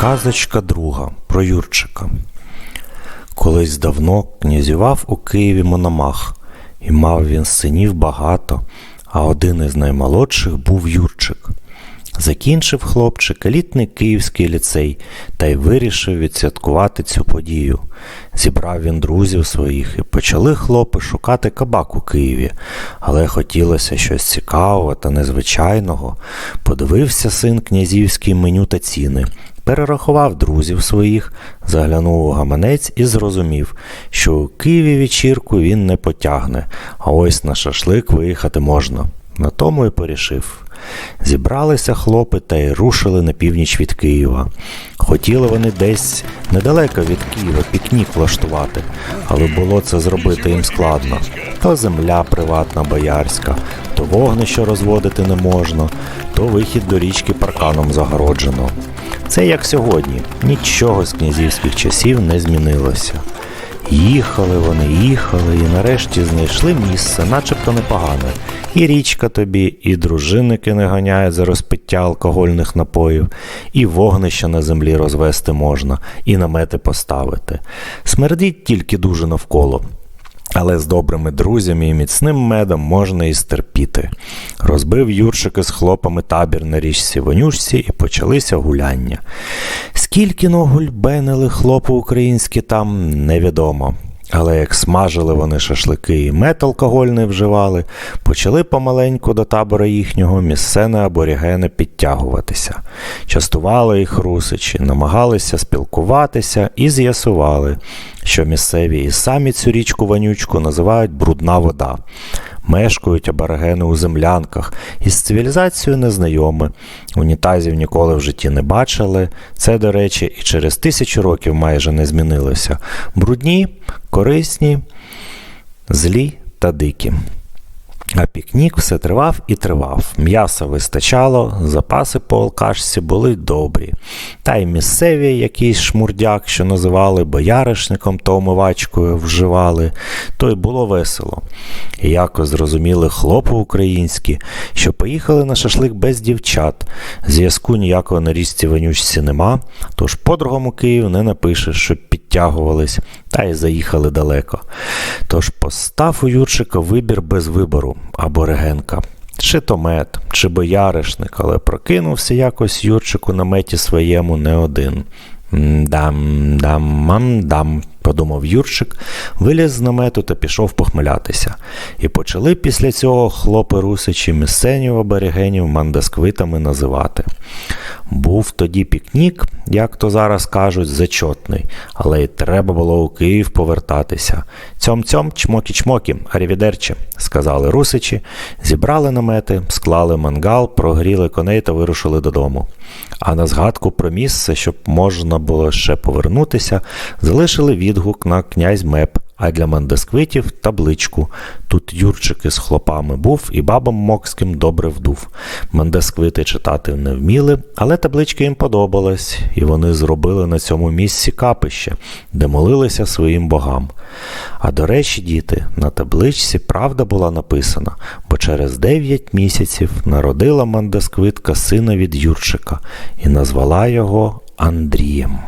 Казочка друга про Юрчика. Колись давно князював у Києві Мономах, і мав він синів багато, а один із наймолодших був Юрчик. Закінчив хлопчик елітний київський ліцей та й вирішив відсвяткувати цю подію. Зібрав він друзів своїх і почали хлопи шукати кабак у Києві, але хотілося щось цікавого та незвичайного. Подивився син князівський меню та ціни, перерахував друзів своїх, заглянув у гаманець і зрозумів, що у Києві вечірку він не потягне, а ось на шашлик виїхати можна. На тому і порішив. Зібралися хлопи та й рушили на північ від Києва. Хотіли вони десь недалеко від Києва пікнік влаштувати, але було це зробити їм складно. То земля приватна боярська, то вогнище розводити не можна, то вихід до річки парканом загороджено. Це як сьогодні, нічого з князівських часів не змінилося. Їхали вони, їхали, і нарешті знайшли місце, начебто непогане. І річка тобі, і дружинники не ганяють за розпиття алкогольних напоїв, і вогнище на землі розвести можна, і намети поставити. Смердіть тільки дуже навколо. Але з добрими друзями і міцним медом можна і стерпіти. Розбив Юрчик із хлопами табір на річці Вонючці і почалися гуляння. Скільки ногульбенили хлопи українські там, невідомо. Але як смажили вони шашлики і мед алкогольний вживали, почали помаленьку до табора їхнього місцеві аборігени підтягуватися. Частували їх русичі, намагалися спілкуватися і з'ясували, що місцеві і самі цю річку вонючку називають брудна вода. Мешкають аборигени у землянках, із цивілізацією незнайомі, унітазів ніколи в житті не бачили. Це, до речі, і через тисячу років майже не змінилося. Брудні, корисні, злі та дикі. А пікнік все тривав і тривав. М'яса вистачало, запаси по алкашці були добрі. Та й місцеві якийсь шмурдяк, що називали бояришником та омивачкою, вживали, то й було весело. І якось зрозуміли хлопи українські, що поїхали на шашлик без дівчат. Зв'язку ніякого на річці вонючці нема, тож подругам у Київ не напишеш, щоб підтягувались, та й заїхали далеко. Тож постав у Юрчика вибір без вибору або регенка. Чи то мед, чи бояришник, але прокинувся якось Юрчику на наметі своєму не один. Дам, дам, мам, дам, подумав Юрчик, виліз з намету та пішов похмелятися. І почали після цього хлопи русичі місценів аборигенів мандасквитами називати. Був тоді пікнік, як то зараз кажуть, зачотний, але й треба було у Київ повертатися. Цьом-цьом, чмокі-чмокі, арівідерче, сказали русичі, зібрали намети, склали мангал, прогріли коней та вирушили додому. А на згадку про місце, щоб можна було ще повернутися, залишили відгук на князь Меп, а для мандесквитів табличку. Тут Юрчик із хлопами був і бабам мокським добре вдув. Мандесквити читати не вміли, але табличка їм подобалась, і вони зробили на цьому місці капище, де молилися своїм богам. А до речі, діти, на табличці правда була написана, бо через 9 місяців народила мандесквитка сина від Юрчика і назвала його Андрієм.